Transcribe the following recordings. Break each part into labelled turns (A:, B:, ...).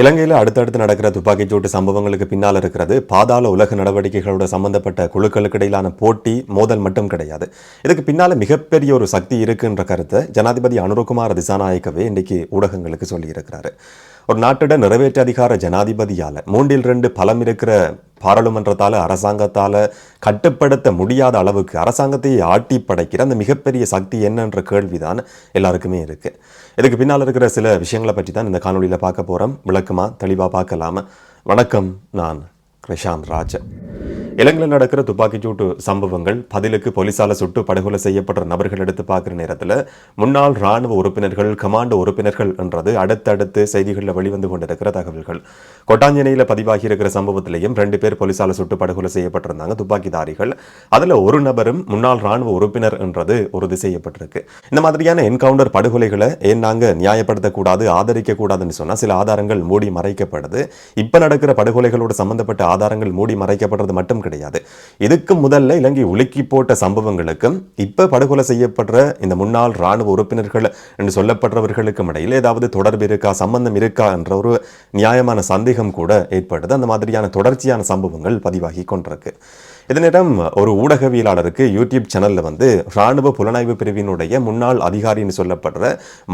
A: இலங்கையில் அடுத்தடுத்து நடக்கிற துப்பாக்கிச்சூட்டு சம்பவங்களுக்கு பின்னால் இருக்கிறது. பாதாள உலக நடவடிக்கைகளோட சம்பந்தப்பட்ட குழுக்களுக்கு இடையிலான போட்டி மோதல் மட்டும் கிடையாது. இதுக்கு பின்னால மிகப்பெரிய ஒரு சக்தி இருக்குன்ற கருத்தை ஜனாதிபதி அனுரகுமார் திசாநாயக்கவே இன்றைக்கு ஊடகங்களுக்கு சொல்லியிருக்கிறாரு. ஒரு நாட்டிட நிறைவேற்ற அதிகார ஜனாதிபதியால் மூன்றில் ரெண்டு பலம் இருக்கிற பாராளுமன்றத்தால் அரசாங்கத்தால் கட்டுப்படுத்த முடியாத அளவுக்கு அரசாங்கத்தை ஆட்டி படைக்கிற அந்த மிகப்பெரிய சக்தி என்னன்ற கேள்விதான் எல்லாருக்குமே இருக்குது இதுக்கு பின்னால் இருக்கிற சில விஷயங்களை பற்றி தான் இந்த காணொலியில் பார்க்க போகிறோம் விளக்கமாக தெளிவாக பார்க்கலாமா. வணக்கம் நான் கிருஷாந்த் ராஜ் இலங்கையில் நடக்கிற துப்பாக்கிச்சூட்டு சம்பவங்கள் பதிலுக்கு போலீசால சுட்டு படுகொலை செய்யப்படுற நபர்கள் எடுத்து பார்க்குற நேரத்தில் முன்னாள் ராணுவ உறுப்பினர்கள் கமாண்டோ உறுப்பினர்கள் என்றது அடுத்தடுத்து செய்திகளில் வெளிவந்து கொண்டிருக்கிற தகவல்கள். கொட்டாஞ்சனையில் பதிவாகி இருக்கிற சம்பவத்திலையும் ரெண்டு பேர் போலீசால சுட்டு படுகொலை செய்யப்பட்டிருந்தாங்க துப்பாக்கிதாரிகள். அதில் ஒரு நபரும் முன்னாள் ராணுவ உறுப்பினர் என்றது உறுதி செய்யப்பட்டிருக்கு. இந்த மாதிரியான என்கவுண்டர் படுகொலைகளை ஏன் நாங்கள் நியாயப்படுத்தக்கூடாது ஆதரிக்க கூடாதுன்னு சொன்னால் சில ஆதாரங்கள் மூடி மறைக்கப்படுது. இப்போ நடக்கிற படுகொலைகளோடு சம்பந்தப்பட்ட ஆதாரங்கள் மூடி மறைக்கப்படுறது மட்டும் கிடையாது. இதுக்கு முதல்ல இலங்கை உலுக்கி போட்ட சம்பவங்களுக்கும் இப்ப படுகொலை செய்யப்படுற இந்த முன்னாள் இராணுவ உறுப்பினர்கள் என்று சொல்லப்படுறவர்களுக்கும் இடையில் ஏதாவது தொடர்பு இருக்கா சம்பந்தம் இருக்கா என்ற ஒரு நியாயமான சந்தேகம் கூட ஏற்படுது. அந்த மாதிரியான தொடர்ச்சியான சம்பவங்கள் பதிவாகி கொண்டிருக்கு. இதனிடம் ஒரு ஊடகவியலாளருக்கு யூடியூப் சேனல்ல வந்து ராணுவ புலனாய்வு பிரிவினுடைய முன்னாள் அதிகாரின்னு சொல்லப்படுற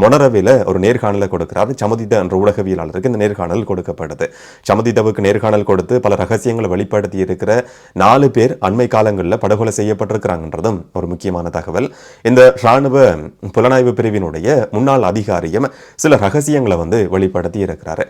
A: மொனரவில ஒரு நேர்காணலை கொடுக்கிறார். சமதித என்ற ஊடகவியலாளருக்கு இந்த நேர்காணல் கொடுக்கப்படுது. சமதிதவுக்கு நேர்காணல் கொடுத்து பல ரகசியங்களை வெளிப்படுத்தி இருக்கிற நாலு பேர் அண்மை காலங்களில் படுகொலை செய்யப்பட்டிருக்கிறாங்கன்றதும் ஒரு முக்கியமான தகவல். இந்த ராணுவ புலனாய்வு பிரிவினுடைய முன்னாள் அதிகாரியும் சில ரகசியங்களை வந்து வெளிப்படுத்தி இருக்கிறாரு.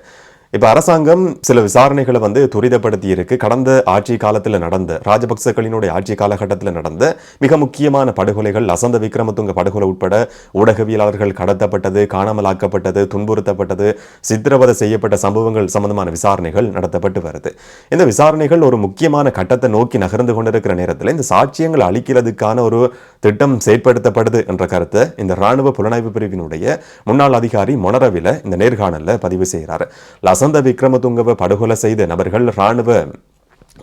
A: இப்போ அரசாங்கம் சில விசாரணைகளை வந்து துரிதப்படுத்தி இருக்கு கடந்த ஆட்சி காலத்தில் நடந்த ராஜபக்சகளினுடைய ஆட்சி காலகட்டத்தில் நடந்த மிக முக்கியமான படுகொலைகள் லசந்த விக்ரமதுங்க படுகொலை உட்பட ஊடகவியலாளர்கள் கடத்தப்பட்டது காணாமலாக்கப்பட்டது துன்புறுத்தப்பட்டது சித்திரவதை செய்யப்பட்ட சம்பவங்கள் சம்பந்தமான விசாரணைகள் நடத்தப்பட்டு வருது. இந்த விசாரணைகள் ஒரு முக்கியமான கட்டத்தை நோக்கி நகர்ந்து கொண்டிருக்கிற நேரத்தில் இந்த சாட்சியங்களை அளிக்கிறதுக்கான ஒரு திட்டம் செயற்படுத்தப்படுது என்ற கருத்தை இந்த ராணுவ புலனாய்வு பிரிவினுடைய முன்னாள் அதிகாரி மொனரவில இந்த நேர்காணலில் பதிவு செய்கிறார் வசந்த விக்ரமதுங்கவை படுகொலை செய்த நபர்கள் இராணுவ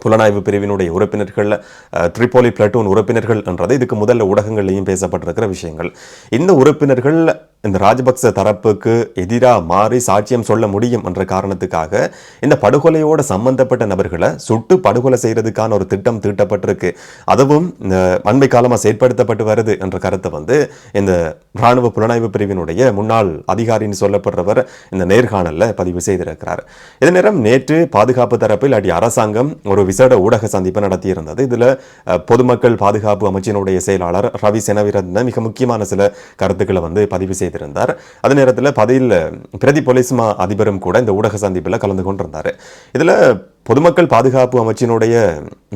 A: புலனாய்வு பிரிவினுடைய உறுப்பினர்கள் த்ரிபோலி பிளட்டூன் உறுப்பினர்கள் என்றது இதுக்கு முதல்ல ஊடகங்கள்லையும் பேசப்பட்டிருக்கிற விஷயங்கள். இந்த உறுப்பினர்கள் இந்த ராஜபக்ச தரப்புக்கு எதிராக மாறி சாட்சியம் சொல்ல முடியும் என்ற காரணத்துக்காக இந்த படுகொலையோட சம்பந்தப்பட்ட நபர்களை சுட்டு படுகொலை செய்யறதுக்கான ஒரு திட்டம் தீட்டப்பட்டிருக்கு. அதுவும் இந்த அண்மை காலமாக செயற்படுத்தப்பட்டு வருது என்ற கருத்தை வந்து இந்த ராணுவ புலனாய்வு பிரிவினுடைய முன்னாள் அதிகாரின்னு சொல்லப்படுறவர் இந்த நேர்காணலில் பதிவு செய்திருக்கிறார். இதே நேரம் நேற்று பாதுகாப்பு தரப்பில் அடி அரசாங்கம் ஒரு விசேட ஊடக சந்திப்பை நடத்தியிருந்தது. இதில் பொதுமக்கள் பாதுகாப்பு அமைச்சினுடைய செயலாளர் ரவி செனவிரத்ன மிக முக்கியமான சில கருத்துக்களை வந்து பதிவு செய்து செய்திருந்தார். அதே நேரத்தில் பதவியில் பிரதி போலீஸ் மா அதிபரும் கூட இந்த ஊடக சந்திப்பில் கலந்து கொண்டிருந்தார். இதுல பொதுமக்கள் பாதுகாப்பு அமைச்சினுடைய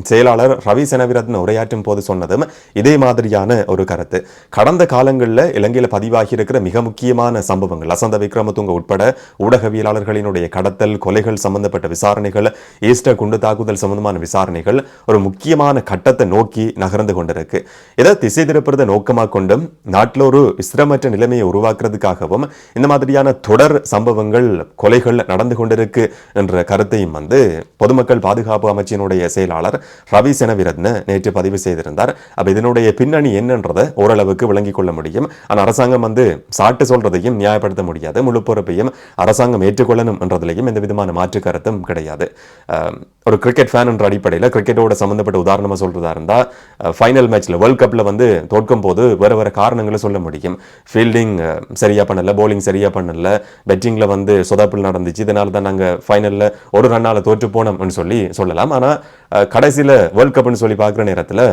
A: செயலாளர் ரவி செனவிரத்ன உரையாற்றும் போது சொன்னதும் இதே மாதிரியான ஒரு கருத்து. கடந்த காலங்களில் இலங்கையில் பதிவாகி இருக்கிற மிக முக்கியமான சம்பவங்கள் அசந்த விக்ரமதுங்க உட்பட ஊடகவியலாளர்களினுடைய கடத்தல் கொலைகள் சம்பந்தப்பட்ட விசாரணைகள் ஈஸ்டர் குண்டு தாக்குதல் சம்பந்தமான விசாரணைகள் ஒரு முக்கியமான கட்டத்தை நோக்கி நகர்ந்து கொண்டிருக்கு. இதை திசை திருப்புறதை நோக்கமாக கொண்டும் நாட்டில் ஒரு ஸ்திரமற்ற நிலைமையை உருவாக்குறதுக்காகவும் இந்த மாதிரியான தொடர் சம்பவங்கள் கொலைகள் நடந்து கொண்டிருக்கு என்ற கருத்தையும் வந்து பொதுமக்கள் பாதுகாப்பு அமைச்சினுடைய செயலாளர் ரவி செனவிரத்ன நேற்று பதிவு செய்திருந்தார். அப்ப இதனுடைய பின்னணி என்னன்றதை ஓரளவுக்கு விளங்கிக் கொள்ள முடியும். ஆனால் அரசாங்கம் வந்து சாட்டு சொல்றதையும் நியாயப்படுத்த முடியாது. முழு பொறுப்பையும் அரசாங்கம் ஏற்றுக்கொள்ளணும் என்றதுலையும் எந்த விதமான மாற்று கருத்தும் கிடையாது. ஒரு கிரிக்கெட் ஃபேன் என்ற அடிப்படையில் கிரிக்கெட்டோட சம்பந்தப்பட்ட உதாரணமாக சொல்றதா இருந்தா ஃபைனல் மேட்ச்ல வேர்ல்ட் கப்ல வந்து தோற்கும் போது வேற வேற காரணங்களை சொல்ல முடியும். ஃபீல்டிங் சரியா பண்ணல போலிங் சரியா பண்ணல பெட்டிங்ல வந்து சொதாப்பில் நடந்துச்சு. இதனால தான் நாங்க ஃபைனல்ல ஒரு ரன்னால தோற்று போனோம்னு சொல்லி சொல்லலாம். ஆனா கடைசியில் கடைசியில வேர்ல்ட் கப்னு சொல்லி பார்க்குற நேரத்தில்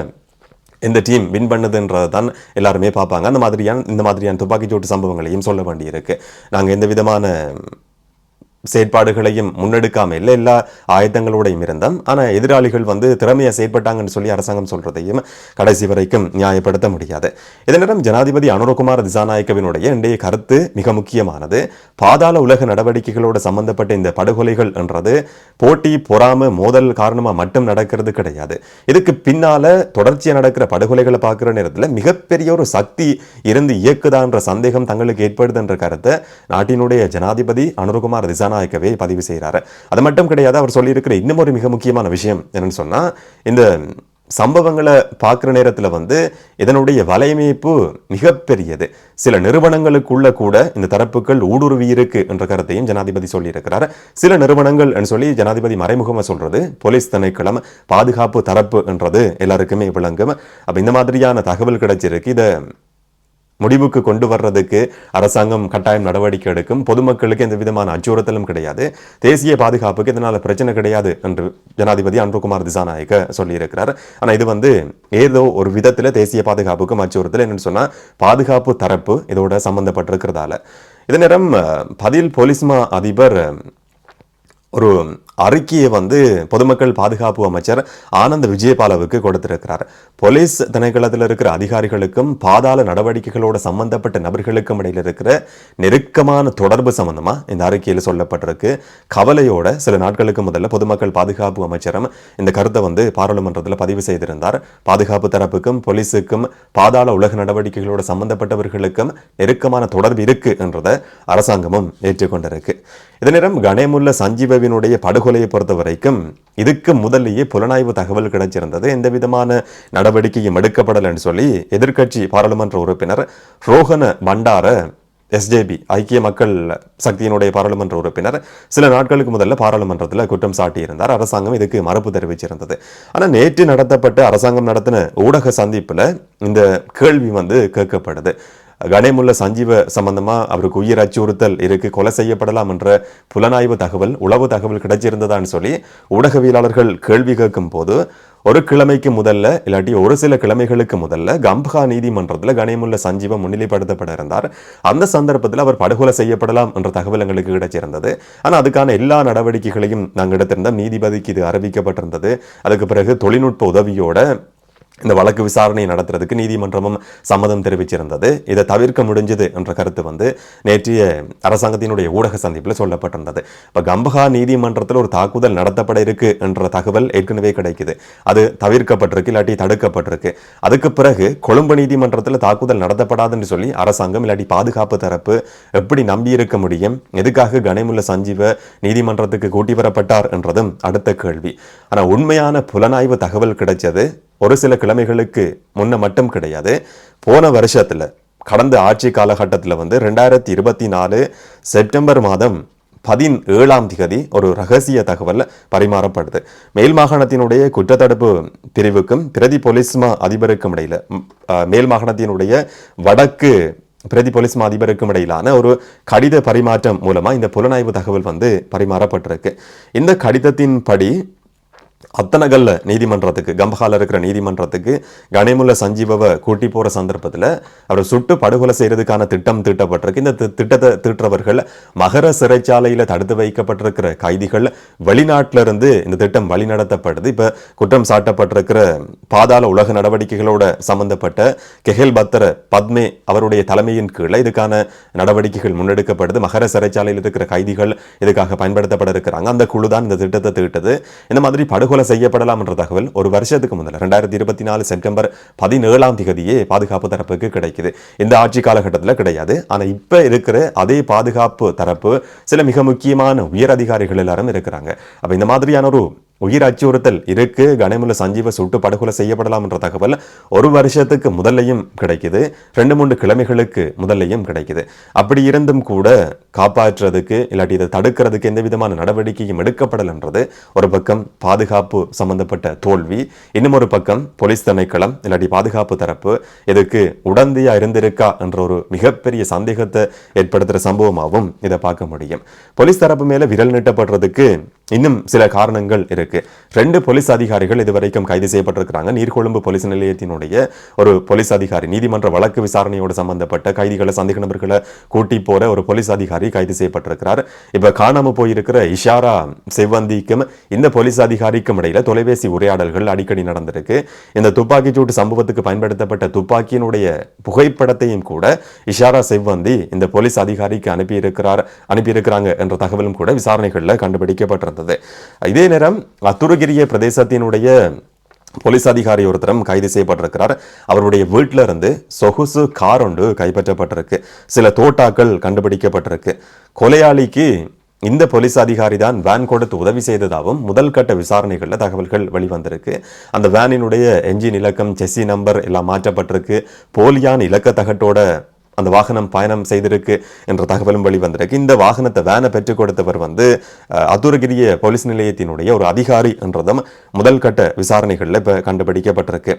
A: இந்த டீம் வின் பண்ணதுன்றதை தான் எல்லாருமே பார்ப்பாங்க. அந்த மாதிரியான இந்த மாதிரியான துப்பாக்கிச்சூட்டு சம்பவங்களையும் சொல்ல வேண்டியிருக்கு. நாங்கள் எந்த விதமான செயற்பாடுகளையும் முன்னெடுக்காமல் இல்லை எல்லா ஆயுதங்களோடையும் இருந்தோம். ஆனால் எதிராளிகள் வந்து திறமையாக செயற்பட்டாங்கன்னு சொல்லி அரசாங்கம் சொல்றதையும் கடைசி வரைக்கும் நியாயப்படுத்த முடியாது. இதனிடம் ஜனாதிபதி அனுரகுமார் திசாநாயக்கவினுடைய இன்றைய கருத்து மிக முக்கியமானது. பாதாள உலக நடவடிக்கைகளோடு சம்பந்தப்பட்ட இந்த படுகொலைகள் என்றது போட்டி பொறாம மோதல் காரணமாக மட்டும் நடக்கிறது கிடையாது. இதுக்கு பின்னால தொடர்ச்சியாக நடக்கிற படுகொலைகளை பார்க்குற நேரத்தில் மிகப்பெரிய ஒரு சக்தி இருந்து இயக்குதான்ற சந்தேகம் தங்களுக்கு ஏற்படுதுன்ற கருத்தை நாட்டினுடைய ஜனாதிபதி அனுரகுமார் கதாநாயகவே பதிவு செய்கிறாரு அது மட்டும் கிடையாது அவர் சொல்லியிருக்கிற இன்னும் ஒரு மிக முக்கியமான விஷயம் என்னன்னு சொன்னா இந்த சம்பவங்களை பார்க்குற நேரத்தில் வந்து இதனுடைய வலையமைப்பு மிகப்பெரியது. சில நிறுவனங்களுக்குள்ள கூட இந்த தரப்புகள் ஊடுருவி இருக்கு என்ற கருத்தையும் ஜனாதிபதி சொல்லியிருக்கிறார். சில நிறுவனங்கள் என்று சொல்லி ஜனாதிபதி மறைமுகமாக சொல்றது போலீஸ் திணைக்களம் பாதுகாப்பு தரப்பு என்றது எல்லாருக்குமே விளங்கும். அப்போ இந்த மாதிரியான தகவல் கிடைச்சிருக்கு. இதை முடிவுக்கு கொண்டு வர்றதுக்கு அரசாங்கம் கட்டாயம் நடவடிக்கை எடுக்கும். பொதுமக்களுக்கு எந்த விதமான அச்சுறுத்தலும் கிடையாது. தேசிய பாதுகாப்புக்கு இதனால் பிரச்சனை கிடையாது என்று ஜனாதிபதி அன்புகுமார் திசாநாயக்க சொல்லியிருக்கிறார். ஆனால் இது வந்து ஏதோ ஒரு விதத்தில் தேசிய பாதுகாப்புக்கும் அச்சுறுத்தல். என்னன்னு சொன்னால் பாதுகாப்பு தரப்பு இதோட சம்பந்தப்பட்டிருக்கிறதால. இதே நேரம் பதில் போலீஸ்மா அதிபர் ஒரு அறிக்கையை வந்து பொதுமக்கள் பாதுகாப்பு அமைச்சர் ஆனந்த் விஜயபாலவுக்கு கொடுத்திருக்கிறார். போலீஸ் திணைக்களத்தில் இருக்கிற அதிகாரிகளுக்கும் பாதாள நடவடிக்கைகளோட சம்பந்தப்பட்ட நபர்களுக்கும் இடையில் இருக்கிற நெருக்கமான தொடர்பு சம்பந்தமா இந்த அறிக்கையில் சொல்லப்பட்டிருக்கு. கவலையோட சில நாட்களுக்கு முதல்ல பொதுமக்கள் பாதுகாப்பு அமைச்சரும் இந்த கருத்தை வந்து பாராளுமன்றத்தில் பதிவு செய்திருந்தார். பாதுகாப்பு தரப்புக்கும் போலீஸுக்கும் பாதாள உலக நடவடிக்கைகளோட சம்பந்தப்பட்டவர்களுக்கும் நெருக்கமான தொடர்பு இருக்கு என்றதை அரசாங்கமும் ஏற்றுக்கொண்டிருக்கு. இதே நேரம் கணேமுல்ல சஞ்சீவவினுடைய படுகொலையை பொறுத்த வரைக்கும் இதுக்கு முதல்லயே புலனாய்வு தகவல் கிடைச்சிருந்தது. எந்த விதமான நடவடிக்கையும் எடுக்கப்படலைன்னு சொல்லி எதிர்க்கட்சி பாராளுமன்ற உறுப்பினர் ரோஹன பண்டார எஸ்ஜேபி ஐக்கிய மக்கள் சக்தியினுடைய பாராளுமன்ற உறுப்பினர் சில நாட்களுக்கு முதல்ல பாராளுமன்றத்தில் குற்றம் சாட்டியிருந்தார். அரசாங்கம் இதுக்கு மறுப்பு தெரிவிச்சிருந்தது. ஆனால் நேற்று நடத்தப்பட்ட அரசாங்கம் நடத்தின ஊடக சந்திப்பில் இந்த கேள்வி வந்து கேட்கப்படுது. கணேமுல்ல சஞ்சீவ சம்பந்தமா அவருக்கு உயிர் அச்சுறுத்தல் இருக்கு கொலை செய்யப்படலாம் என்ற புலனாய்வு தகவல் உளவு தகவல் கிடைச்சிருந்ததான்னு சொல்லி ஊடகவியலாளர்கள் கேள்வி கேட்கும் போது ஒரு கிழமைக்கு முதல்ல இல்லாட்டி ஒரு சில கிழமைகளுக்கு முதல்ல கம்பஹா நீதிமன்றத்தில் கணேமுல்ல சஞ்சீவ முன்னிலைப்படுத்தப்பட இருந்தார் அந்த சந்தர்ப்பத்தில் அவர் படுகொலை செய்யப்படலாம் என்ற தகவல் எங்களுக்கு கிடைச்சிருந்தது. ஆனால் அதுக்கான எல்லா நடவடிக்கைகளையும் நாங்கள் எடுத்திருந்தோம். நீதிபதிக்கு இது அறிவிக்கப்பட்டிருந்தது. அதுக்கு பிறகு தொழில்நுட்ப உதவியோட இந்த வழக்கு விசாரணை நடத்துறதுக்கு நீதிமன்றமும் சம்மதம் தெரிவிச்சிருந்தது. இதை தவிர்க்க முடிஞ்சது என்ற கருத்து வந்து நேற்றைய அரசாங்கத்தினுடைய ஊடக சந்திப்பில் சொல்லப்பட்டிருந்தது. இப்போ கம்பஹா நீதிமன்றத்தில் ஒரு தாக்குதல் நடத்தப்பட இருக்கு என்ற தகவல் ஏற்கனவே கிடைக்குது. அது தவிர்க்கப்பட்டிருக்கு இல்லாட்டி தடுக்கப்பட்டிருக்கு. அதுக்கு பிறகு கொழும்பு நீதிமன்றத்தில் தாக்குதல் நடத்தப்படாதுன்னு சொல்லி அரசாங்கம் இல்லாட்டி பாதுகாப்பு தரப்பு எப்படி நம்பி இருக்க முடியும்? எதுக்காக கணேமுல்ல சஞ்சீவ நீதிமன்றத்துக்கு கூட்டி வரப்பட்டார் என்றதும் அடுத்த கேள்வி. ஆனால் உண்மையான புலனாய்வு தகவல் கிடைச்சது ஒரு சில கிழமைகளுக்கு முன்ன மட்டும் கிடையாது. போன வருஷத்தில் கடந்த ஆட்சி காலகட்டத்தில் வந்து ரெண்டாயிரத்தி இருபத்தி நாலு செப்டம்பர் மாதம் பதினேழாம் திகதி ஒரு ரகசிய தகவல் பரிமாறப்படுது. மேல் மாகாணத்தினுடைய குற்றத்தடுப்பு பிரிவுக்கும் பிரதி போலீஸ் மா அதிபருக்கும் இடையில மேல் மாகாணத்தினுடைய வடக்கு பிரதி போலீஸ் மா அதிபருக்கும் இடையிலான ஒரு கடித பரிமாற்றம் மூலமாக இந்த புலனாய்வு தகவல் வந்து பரிமாறப்பட்டிருக்கு. இந்த கடிதத்தின் படி அத்தனகல்ல நீதிமன்றத்துக்கு கம்பஹால இருக்கிற நீதிமன்றத்துக்கு கனிமுல்ல சஞ்சீவவை கூட்டி போற சந்தர்ப்பத்தில் அவரை சுட்டு படுகொலை செய்யறதுக்கான திட்டம் தீட்டப்பட்டிருக்கு. இந்த திட்டத்தை தீட்டுறவர்கள் மகர சிறைச்சாலையில் தடுத்து வைக்கப்பட்டிருக்கிற கைதிகள் வெளிநாட்டில இருந்து இந்த திட்டம் வழிநடத்தப்படுது இப்ப குற்றம் சாட்டப்பட்டிருக்கிற பாதாள உலக நடவடிக்கைகளோட சம்பந்தப்பட்ட கெஹெல் பத்தர பத்மே அவருடைய தலைமையின் கீழே இதுக்கான நடவடிக்கைகள் முன்னெடுக்கப்படுது மகர சிறைச்சாலையில் இருக்கிற கைதிகள் இதுக்காக பயன்படுத்தப்பட இருக்கிறாங்க. அந்த குழு தான் இந்த திட்டத்தை தீட்டது. இந்த மாதிரி படுகொலை செய்யப்படலாம் என்ற தகவல் ஒரு வருஷத்துக்கு முதல்ல ரெண்டாயிரத்தி இருபத்தி நாலு செப்டம்பர் பதினேழாம் திகதியே பாதுகாப்பு தரப்புக்கு கிடைக்குது. இந்த ஆட்சி காலகட்டத்தில் கிடையாது. ஆனா இப்ப இருக்கிற அதே பாதுகாப்பு தரப்பு சில மிக முக்கியமான உயர் அதிகாரிகள் எல்லாரும் இருக்கிறாங்க. அப்போ இந்த மாதிரியான ஒரு உயிர் அச்சுறுத்தல் இருக்கு கணேமுல்ல சஞ்சீவ சுட்டு படுகொலை செய்யப்படலாம் என்ற தகவல் ஒரு வருஷத்துக்கு முதல்லையும் கிடைக்குது. ரெண்டு மூன்று கிழமைகளுக்கு முதல்லையும் கிடைக்குது. அப்படி இருந்தும் கூட காப்பாற்றுறதுக்கு இல்லாட்டி இதை தடுக்கிறதுக்கு எந்த விதமான நடவடிக்கையும் எடுக்கப்படலைன்றது ஒரு பக்கம் பாதுகாப்பு சம்பந்தப்பட்ட தோல்வி இன்னும் ஒரு பக்கம் போலீஸ் திணைக்களம் இல்லாட்டி பாதுகாப்பு தரப்பு இதுக்கு உடந்தையா இருந்திருக்கா என்ற ஒரு மிகப்பெரிய சந்தேகத்தை ஏற்படுத்துகிற சம்பவமாகவும் இதை பார்க்க முடியும். போலீஸ் தரப்பு மேல விரல் நீட்டப்படுறதுக்கு இன்னும் சில காரணங்கள் இருக்கு. இருக்கு. ரெண்டு போலீஸ் அதிகாரிகள் இதுவரைக்கும் கைது செய்யப்பட்டிருக்கிறாங்க. நீர்கொழும்பு போலீஸ் நிலையத்தினுடைய ஒரு போலீஸ் அதிகாரி நீதிமன்ற வழக்கு விசாரணையோடு சம்பந்தப்பட்ட கைதிகளை சந்தேக நபர்களை கூட்டி போற ஒரு போலீஸ் அதிகாரி கைது செய்யப்பட்டிருக்கிறார். இப்ப காணாம போயிருக்கிற இஷாரா செவ்வந்திக்கும் இந்த போலீஸ் அதிகாரிக்கும் இடையில தொலைபேசி உரையாடல்கள் அடிக்கடி நடந்திருக்கு. இந்த துப்பாக்கிச்சூட்டு சம்பவத்துக்கு பயன்படுத்தப்பட்ட துப்பாக்கியினுடைய புகைப்படத்தையும் கூட இஷாரா செவ்வந்தி இந்த போலீஸ் அதிகாரிக்கு அனுப்பியிருக்கிறார் அனுப்பியிருக்கிறாங்க என்ற தகவலும் கூட விசாரணைகளில் கண்டுபிடிக்கப்பட்டிருந்தது. இதே நேரம் அத்துருகிரிய பிரதேசத்தினுடைய போலீஸ் அதிகாரி ஒருத்தரும் கைது செய்யப்பட்டிருக்கிறார். அவருடைய வீட்டில இருந்து சொகுசு கார் ஒன்று கைப்பற்றப்பட்டிருக்கு. சில தோட்டாக்கள் கண்டுபிடிக்கப்பட்டிருக்கு. கொலையாளிக்கு இந்த போலீஸ் அதிகாரி தான் வேன் கொடுத்து உதவி செய்ததாகவும் முதல் கட்ட விசாரணைகளில் தகவல்கள் வெளிவந்திருக்கு. அந்த வேனினுடைய என்ஜின் இலக்கம் செஸ்ஸி நம்பர் எல்லாம் மாற்றப்பட்டிருக்கு. போலியான இலக்க தகட்டோட அந்த வாகனம் பயணம் செய்திருக்கு என்ற தகவலும் வெளிவந்திருக்கு. இந்த வாகனத்தை வேனை பெற்றுக் கொடுத்தவர் வந்து அதுரகிரிய போலீஸ் நிலையத்தினுடைய ஒரு அதிகாரி என்றதும் முதல் கட்ட விசாரணைகளில் இப்போ கண்டுபிடிக்கப்பட்டிருக்கு.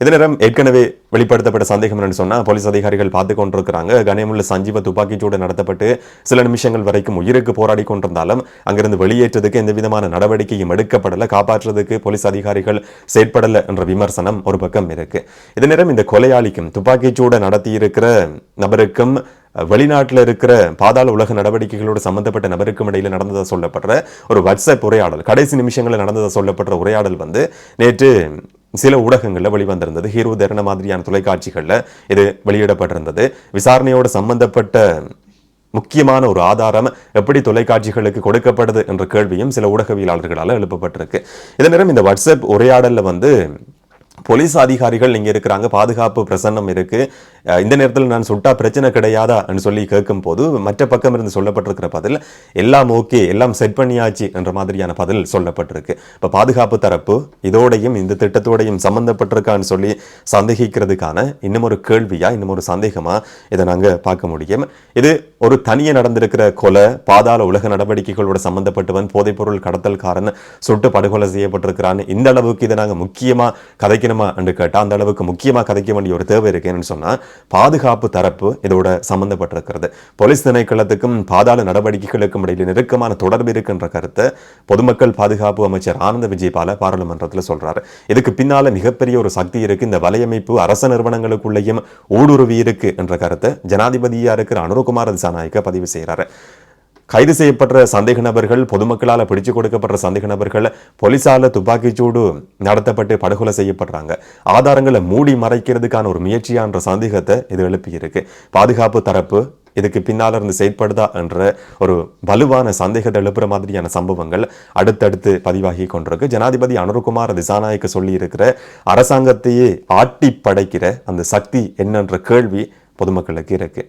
A: இதே நேரம் ஏற்கனவே வெளிப்படுத்தப்பட்ட சந்தேகம் என்று சொன்னால் போலீஸ் அதிகாரிகள் பார்த்து கொண்டிருக்கிறாங்க. கனியமுள்ள சஞ்சீவ துப்பாக்கிச்சூடு நடத்தப்பட்டு சில நிமிஷங்கள் வரைக்கும் உயிருக்கு போராடி கொண்டிருந்தாலும் அங்கிருந்து வெளியேற்றதுக்கு எந்த விதமான நடவடிக்கையும் எடுக்கப்படலை. காப்பாற்றுறதுக்கு போலீஸ் அதிகாரிகள் செயற்படலை என்ற விமர்சனம் ஒரு பக்கம் இருக்கு. இதே நேரம் இந்த கொலையாளிக்கும் துப்பாக்கிச்சூடு நடத்தியிருக்கிற நபருக்கும் வெளிநாட்டில் இருக்கிற பாதாள உலக நடவடிக்கைகளோடு சம்பந்தப்பட்ட நபருக்கும் இடையில் நடந்ததாக சொல்லப்படுற ஒரு வாட்ஸ்அப் உரையாடல் கடைசி நிமிஷங்களில் நடந்ததாக சொல்லப்படுற உரையாடல் வந்து நேற்று சில ஊடகங்களில் வெளிவந்திருந்தது. ஹீரோ தரண மாதிரியான தொலைக்காட்சிகளில் இது வெளியிடப்பட்டிருந்தது. விசாரணையோடு சம்பந்தப்பட்ட முக்கியமான ஒரு ஆதாரம் எப்படி தொலைக்காட்சிகளுக்கு கொடுக்கப்படுது என்ற கேள்வியும் சில ஊடகவியலாளர்களால் எழுப்பப்பட்டிருக்கு. இதன் நேரம் இந்த வாட்ஸ்அப் உரையாடலில் வந்து போலீஸ் அதிகாரிகள் இங்கே இருக்கிறாங்க பாதுகாப்பு பிரசன்னம் இருக்கு. இந்த நேரத்தில் நான் சுட்டா பிரச்சனை கிடையாதான்னு சொல்லி கேட்கும் போது மற்ற பக்கம் இருந்து சொல்லப்பட்டிருக்கிற பதில் எல்லாம் ஓகே எல்லாம் செட் பண்ணியாச்சு என்ற மாதிரியான பதில் சொல்லப்பட்டிருக்கு. இப்போ பாதுகாப்பு தரப்பு இதோடையும் இந்த திட்டத்தோடையும் சம்மந்தப்பட்டிருக்கான்னு சொல்லி சந்தேகிக்கிறதுக்கான இன்னும் ஒரு கேள்வியா இன்னும் ஒரு சந்தேகமாக இதை நாங்கள் பார்க்க முடியும். இது ஒரு தனியே நடந்திருக்கிற கொலை பாதாள உலக நடவடிக்கைகளோட சம்மந்தப்பட்டவன் போதைப்பொருள் கடத்தல்காரன் சுட்டு படுகொலை செய்யப்பட்டிருக்கிறான் இந்த அளவுக்கு இதை நாங்கள் முக்கியமாக கதைக்கணும் என்று கேட்டால் அந்த அளவுக்கு முக்கியமா கதைக்க வேண்டிய ஒரு தேவை இருக்குன்னு சொன்னா பாதுகாப்பு தரப்பு இதோட சம்மந்தப்பட்டிருக்கிறது போலீஸ் திணைக்களத்துக்கும் பாதாள நடவடிக்கைகளுக்கும் இடையில் நெருக்கமான தொடர்பு இருக்கின்ற கருத்தை பொதுமக்கள் பாதுகாப்பு அமைச்சர் ஆனந்த விஜயபால பாராளுமன்றத்தில் சொல்றாரு. இதுக்கு பின்னால மிகப்பெரிய ஒரு சக்தி இருக்கு. இந்த வலையமைப்பு அரச நிறுவனங்களுக்குள்ளேயும் ஊடுருவி இருக்கு என்ற கருத்தை ஜனாதிபதியா இருக்கிற அனுரகுமார் திசாநாயக்க பதிவு செய்கிறாரு கைது செய்யப்பட்ட சந்தேக நபர்கள் பொதுமக்களால் பிடிச்சு கொடுக்கப்படுற சந்தேக நபர்கள் போலீசால துப்பாக்கிச்சூடு நடத்தப்பட்டு படுகொலை செய்யப்படுறாங்க. ஆதாரங்களை மூடி மறைக்கிறதுக்கான ஒரு முயற்சியான்ற சந்தேகத்தை இது எழுப்பியிருக்கு. பாதுகாப்பு தரப்பு இதுக்கு பின்னால் இருந்து செயற்படுதா என்ற ஒரு வலுவான சந்தேகத்தை எழுப்புற மாதிரியான சம்பவங்கள் அடுத்தடுத்து பதிவாகி கொண்டிருக்கு. ஜனாதிபதி அனுருகுமார் திசாநாயக்க சொல்லியிருக்கிற அரசாங்கத்தையே ஆட்டி படைக்கிற அந்த சக்தி என்னன்ற கேள்வி பொதுமக்களுக்கு இருக்குது